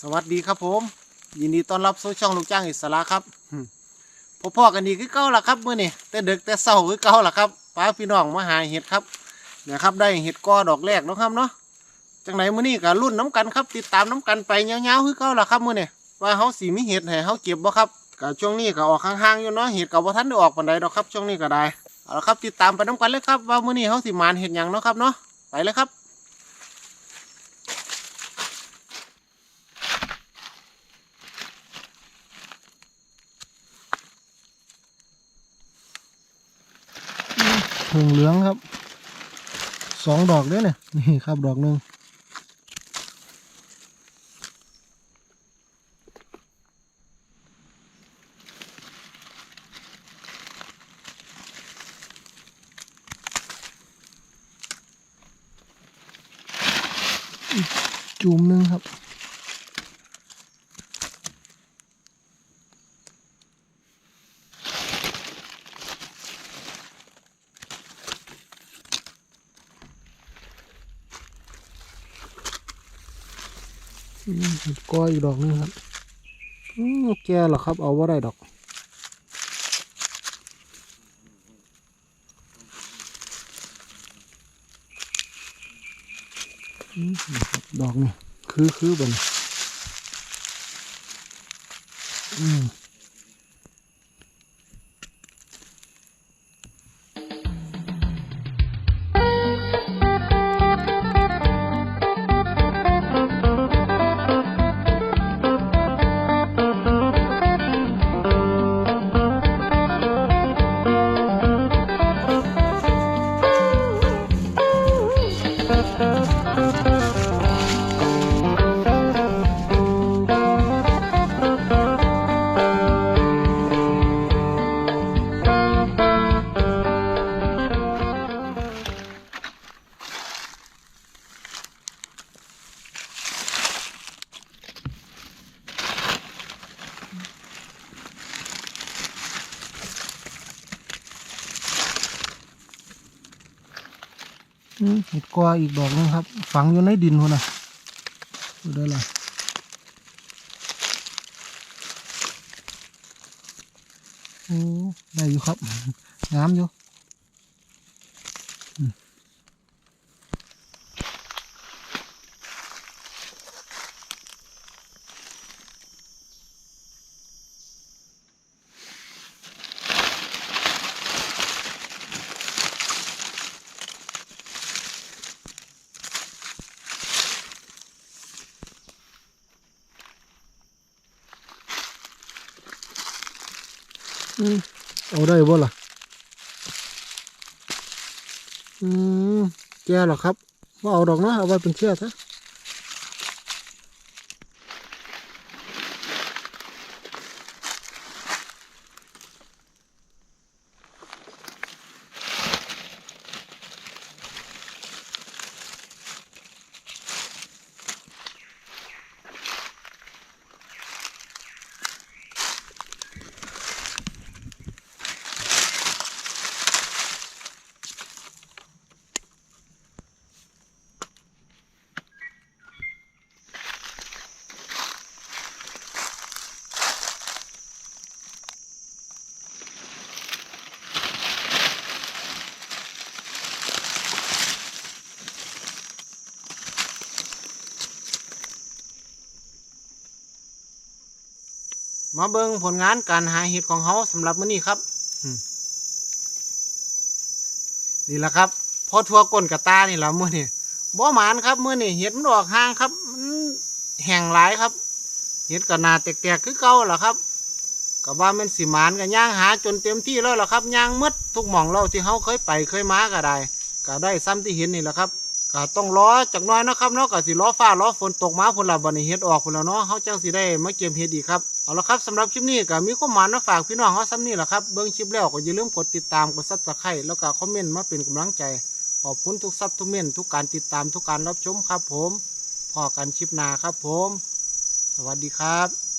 สวัสดีครับผม ยินดีต้อนรับสู่ช่องลูกจ้างอิสระครับพบพ่อกันดีคือเก่าล่ะครับมื้อนี้แต่ดึกแต่เช้าคือเก่าล่ะครับป้าพี่น้องมาหาเห็ดครับเนี่ยครับได้เห็ดกอดอกแรกนะครับเนาะจังไหนมื้อนี้ก็รุ่นน้ำกันครับ ติดตามน้ำกันไปยาวๆคือเก่าล่ะครับมื้อนี้ว่าเฮาสิมีเห็ดให้เฮาเก็บบ่ครับก็ช่วงนี้ก็ออกห่างๆอยู่เนาะเห็ดก็บ่ทันได้ออกปานใดดอกครับ ช่วงนี้ก็ได้เอาละครับติดตามไปน้ำกันเลยครับว่ามื้อนี้เฮาสิมานเห็ดยังเนาะครับเนาะไปเลยครับ หงเหลืองครับสองดอกเด้อเนี่ยนี่ครับดอกหนึ่งจุ่มหนึ่งครับ อืมเห็ด ก้อยอีกดอกนึงครับอืมแก่เหรอครับ เอาว่าได้ดอก ดอกนี่คือคือบนอืม อืม เห็ดกออีกดอกนึงครับ ฝังอยู่ในดินคนนะดูได้ละโอ้ได้อยู่ครับงามอยู่ เอาได้บ่ล่ะ อืมแก่หรอครับว่าเอาดอกนะเอาไว้เป็นเชือกซะ มาเบิ่งผลงานการหาเห็ดของเขาสำหรับมื้อนี้ครับอืมนี่แหละครับพอทัวก้นกระตานี่แหละมื้อนี้บ่หมานครับมื้อนี้เห็ดมันออกห่างครับมันแห้งหลายครับเห็ดก็หนาแตกๆคือเก่าล่ะครับก็ว่ามันสิหมานก็ย่างหาจนเต็มที่แล้วล่ะครับย่างหมดทุกหม่องเราที่เฮาเคยไปเคยมาก็ได้ก็ได้ซ้ำที่เห็นนี่แหละครับ ก็ต้องรอจักน้อยนะครับเนาะก็สิรอฟ้ารอฝนตกมาพุ่นละบัดนี้เฮ็ดออกพุ่นล้วเนาะเฮาจังสิได้มาเก็บเฮ็ดอีกครับเอาละครับสำหรับคลิปนี้ก็มีความหมายมาฝากพี่น้องเฮาซ้ำนี่แหละครับเบิ่งคลิปแล้วก็อย่าลืมกดติดตามกด Subscribe แล้วก็คอมเมนต์มาเป็นกำลังใจ ขอบคุณทุกซับทุกเมนทุกการติดตามทุกการรับชมครับ ผมพอกันคลิปหน้าครับ ผม สวัสดีครับ